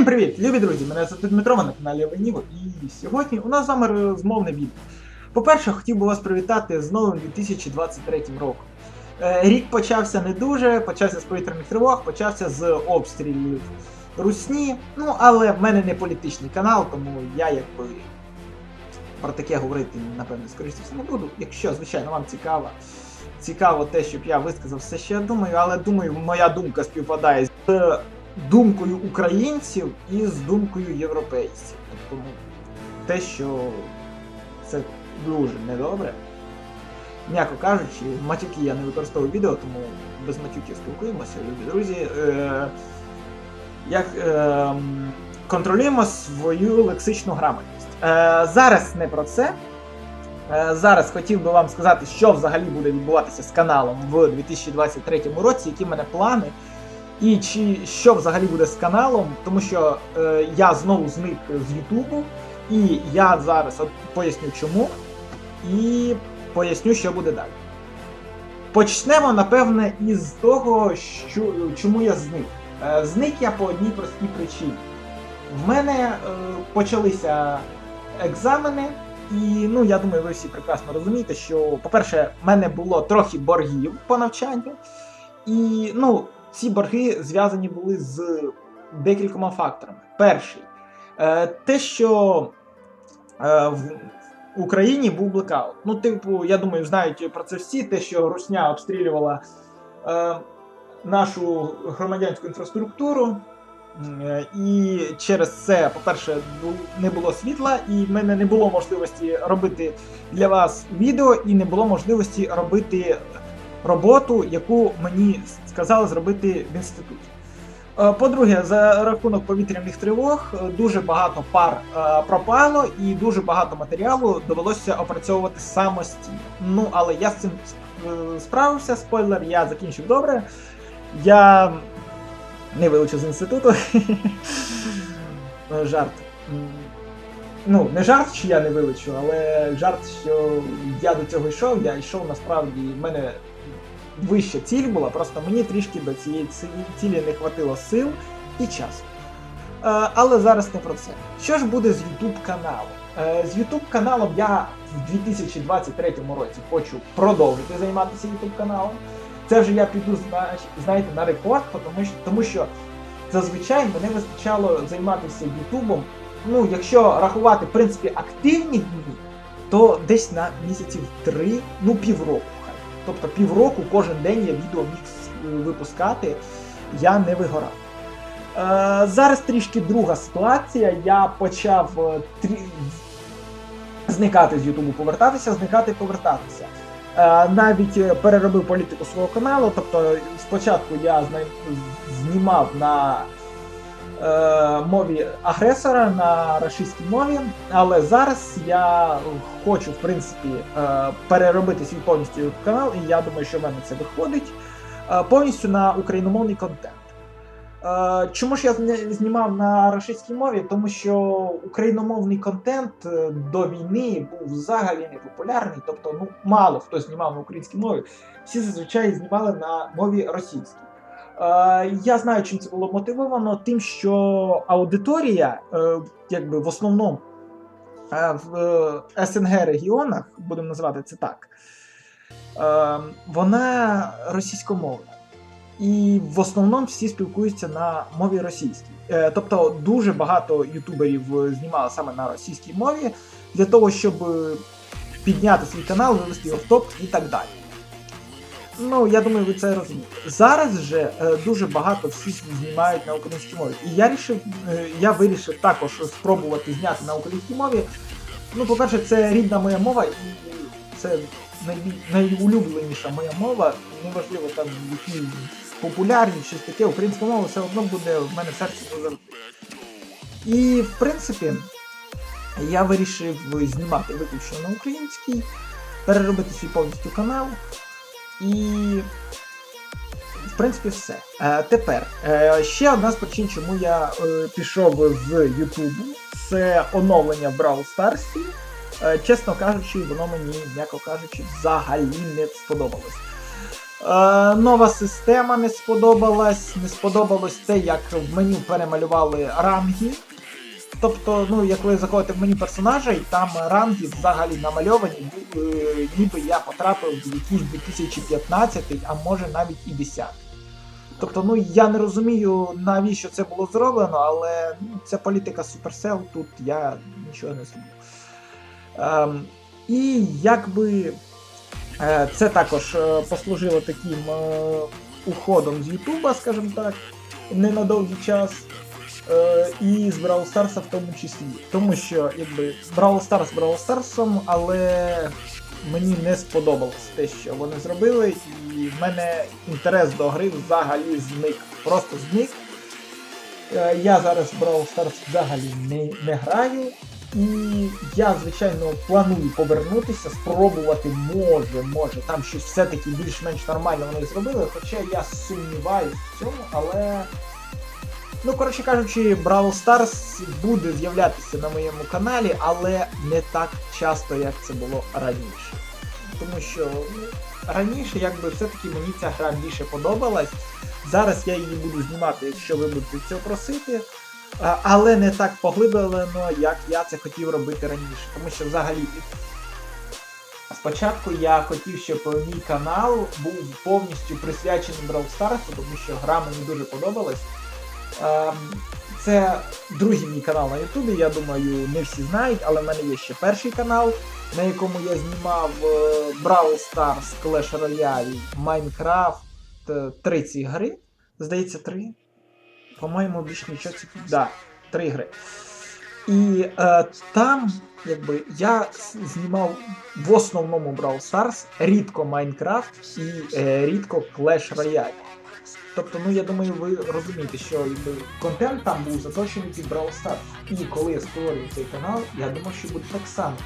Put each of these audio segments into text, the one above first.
Всім привіт, любі друзі! Мене звати Дмитро, ви на каналі Леніво, і сьогодні у нас з вами розмовне відео. По-перше, хотів би вас привітати з новим 2023 роком. Е, Рік почався не дуже, почався з повітряних тривог, почався з обстрілів русні. Ну, але в мене не політичний канал, тому я якби про таке говорити, напевно, скоріше все не буду. Якщо, звичайно, вам цікаво, цікаво те, щоб я висказав все, що я думаю, але думаю, моя думка співпадає з думкою українців і з думкою європейців. Тобто ну, те, що це дуже недобре. М'яко кажучи, матюки я не використовую відео, тому без матюків спілкуємося, любі друзі. Е, е, контролюємо свою лексичну грамотність. Е, зараз не про це. Е, Зараз хотів би вам сказати, що взагалі буде відбуватися з каналом в 2023 році, які в мене плани, і чи що взагалі буде з каналом, тому що е, я знову зник з Ютубу, і я зараз поясню чому, і поясню, що буде далі. Почнемо, напевне, із того, що, чому я зник. Е, Зник я по одній простій причині. В мене е, почалися екзамени, і ну я думаю, ви всі прекрасно розумієте, що, по-перше, в мене було трохи боргів по навчанню, і ну, ці борги зв'язані були з декількома факторами. Перший, е, те, що е, в Україні був блекаут. Ну, типу, я думаю, знають про це всі, те, що Русня обстрілювала е, нашу громадянську інфраструктуру. І через це, по-перше, не було світла, і в мене не було можливості робити для вас відео, і не було можливості робити роботу, яку мені сказали зробити в інституті. Е, По-друге, за рахунок повітряних тривог е, дуже багато пар е, пропало і дуже багато матеріалу довелося опрацьовувати самостійно. Ну, але я з цим справився. Спойлер, я закінчив добре. Я не вилучив з інституту. Жарт. Ну, не жарт, що я не вилучу, але жарт, що я до цього йшов, я йшов насправді, в мене вища ціль була, просто мені трішки до цієї цілі не хватило сил і часу. Е, але зараз не про це. Що ж буде з YouTube каналом? Е, з YouTube каналом я в 2023 році хочу продовжити займатися YouTube каналом. Це вже я піду, знаєте, на рекорд, тому що, зазвичай мене вистачало займатися Ютубом. Ну, якщо рахувати, в принципі, активні дні, то десь на місяців три, ну півроку. Тобто півроку кожен день я відео міг випускати, я не вигорав. Е, зараз трішки друга ситуація. Я почав е, трі... зникати з Ютубу, повертатися, зникати, повертатися. Е, навіть е, переробив політику свого каналу. Тобто, спочатку я знімав на мові агресора на рашистській мові, але зараз я хочу, в принципі, е, переробити свій повністю канал, і я думаю, що в мене це виходить е, повністю на україномовний контент. Е, Чому ж я знімав на російській мові? Тому що україномовний контент е, до війни був взагалі не популярний, тобто ну мало хто знімав на українській мові. Всі зазвичай знімали на мові російській. Е, Я знаю, чим це було мотивовано, тим, що аудиторія, е, якби в основному е, в СНГ регіонах, будемо називати це так, вона російськомовна. І в основному всі спілкуються на мові російській. Тобто дуже багато ютуберів знімали саме на російській мові для того, щоб підняти свій канал, вивести його в топ і так далі. Ну, я думаю, ви це розумієте. Зараз же е, дуже багато всі знімають на українській мові. І я рішив, е, я вирішив також спробувати зняти на українській мові. Ну, по-перше, це рідна моя мова, і це найулюбленіша моя мова. Неважливо там які популярні, щось таке, українська мова все одно буде в мене в серці завжди. І в принципі, я вирішив знімати виключно на українській, переробити свій повністю канал. І. В принципі, все. Е, тепер е, ще одна з причин, чому я е, пішов з Ютубу, це оновлення в Brawl Stars. Е, чесно кажучи, воно мені, м'яко кажучи, взагалі не сподобалось. Е, нова система не сподобалась. Не сподобалось те, як в меню перемалювали ранги. Тобто, ну, як ви заходите в меню персонажа, і там ранги взагалі намальовані, е, ніби я потрапив в якийсь 2015, а може навіть і 10. Тобто, ну я не розумію, навіщо це було зроблено, але ну, це політика Supercell, тут я нічого не зроблю. Ем, і якби е, це також е, послужило таким е, уходом з Ютуба, скажімо так, не на довгий час. Е, і з Brawl Stars в тому числі. Тому що якби Brawl Stars Brawl Stars, але мені не сподобалось те, що вони зробили, і в мене інтерес до гри взагалі зник. Просто зник. Е, Я зараз в Brawl Stars взагалі не, не граю. І я, звичайно, планую повернутися, спробувати, може, може, там щось все-таки більш-менш нормально вони зробили, хоча я сумніваюся в цьому, але. Ну, коротше кажучи, Brawl Stars буде з'являтися на моєму каналі, але не так часто, як це було раніше. Тому що ну, раніше, якби все-таки мені ця гра більше подобалась. Зараз я її буду знімати, якщо ви будете цього просити. Але не так поглиблено, як я це хотів робити раніше. Тому що взагалі спочатку я хотів, щоб мій канал був повністю присвячений Brawl Stars, тому що гра мені дуже подобалась. Ем, Це другий мій канал на Ютубі, я думаю, не всі знають, але в мене є ще перший канал, на якому я знімав е, Brawl Stars, Clash Royale, Minecraft, е, три ці гри. Здається, три. По-моєму, більш нічого ці. Да, три гри. І е, там, якби, я знімав в основному Brawl Stars, рідко Minecraft і е, рідко Clash Royale. Тобто, ну я думаю, ви розумієте, що якби, контент там був заточений під Brawl Stars. І коли я створюю цей канал, я думав, що буде так само.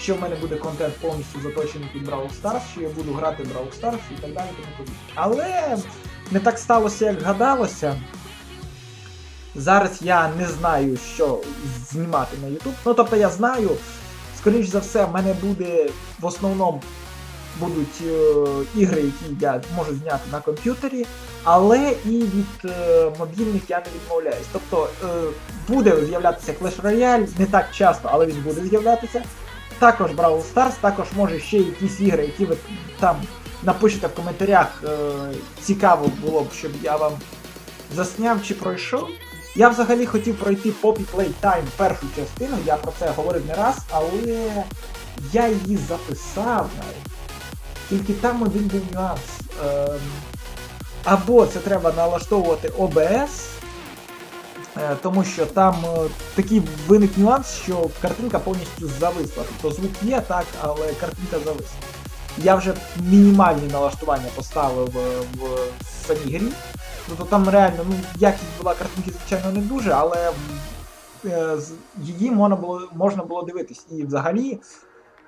Що в мене буде контент повністю заточений під Brawl Stars, що я буду грати в Brawl Stars і так далі. Тому подібне. Але не так сталося, як гадалося. Зараз я не знаю, що знімати на YouTube. Ну тобто я знаю, скоріш за все, в мене буде в основному будуть е, ігри, які я можу зняти на комп'ютері, але і від е, мобільних я не відмовляюсь. Тобто е, буде з'являтися Clash Royale, не так часто, але він буде з'являтися. Також Brawl Stars, також може ще якісь ігри, які ви там напишете в коментарях. Цікаво було б, щоб я вам засняв чи пройшов. Я взагалі хотів пройти Poppy Playtime першу частину, я про це говорив не раз, але я її записав навіть. Тільки там один був нюанс. Ем, або це треба налаштовувати OBS, е, тому що там е, такий виник нюанс, що картинка повністю зависла. Тобто звук є, так, але картинка зависла. Я вже мінімальні налаштування поставив е, в самій грі. Тобто там реально, ну, якість була картинки, звичайно, не дуже, але її можна було, можна було дивитись. І взагалі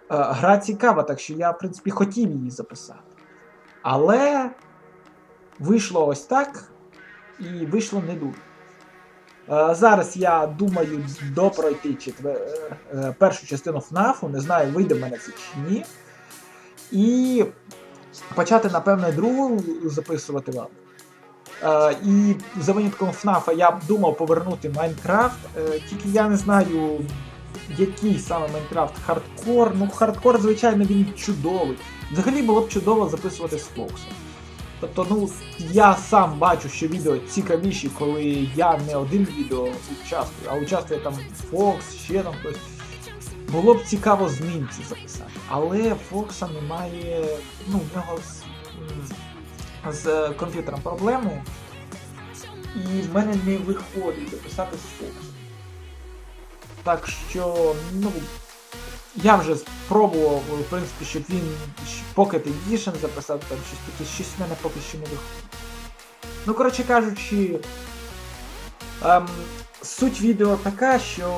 гра цікава, так що я, в принципі, хотів її записати. Але вийшло ось так, і вийшло не дуже. Е, Зараз я думаю допройти четвер... е, е, першу частину ФНАФу, не знаю, вийде в мене це чи ні. І почати, напевне, другу записувати вам. Е, і за винятком ФНАФа я думав повернути Майнкрафт, е, тільки я не знаю, який саме Майнкрафт хардкор. Ну, хардкор, звичайно, він чудовий. Взагалі було б чудово записувати з Фоксом. Тобто, ну, я сам бачу, що відео цікавіші, коли я не один відео участвую, а участвує там Фокс, ще там хтось. Було б цікаво з ним це записати. Але Фокса немає. Ну, в нього з, з комп'ютером проблеми. І в мене не виходить записати з Фоксом. Так що, ну. Я вже спробував, в принципі, щоб він Pocket Edition записати там щось таке, щось в мене поки що не виходить. Ну, коротше кажучи, ем, суть відео така, що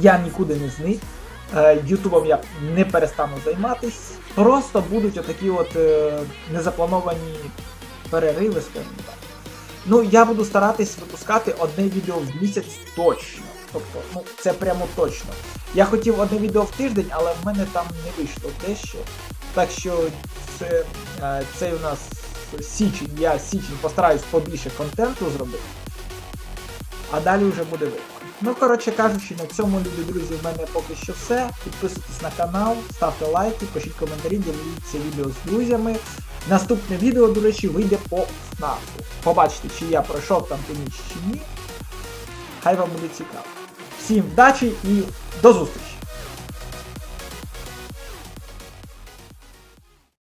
я нікуди не зник. Е, Ютубом я не перестану займатись. Просто будуть отакі от е, незаплановані перериви, скажімо так. Ну, я буду старатись випускати одне відео в місяць точно. Тобто, ну, це прямо точно. Я хотів одне відео в тиждень, але в мене там не вийшло дещо. Так що це, е, цей у нас січень, я січень постараюсь побільше контенту зробити. А далі вже буде видно. Ну, коротше кажучи, на цьому, любі друзі, в мене поки що все. Підписуйтесь на канал, ставте лайки, пишіть коментарі, діліться відео з друзями. Наступне відео, до речі, вийде по ФНАФу. Побачите, чи я пройшов там ту ніч чи ні. Хай вам буде цікаво. Всім вдачі і до зустрічі!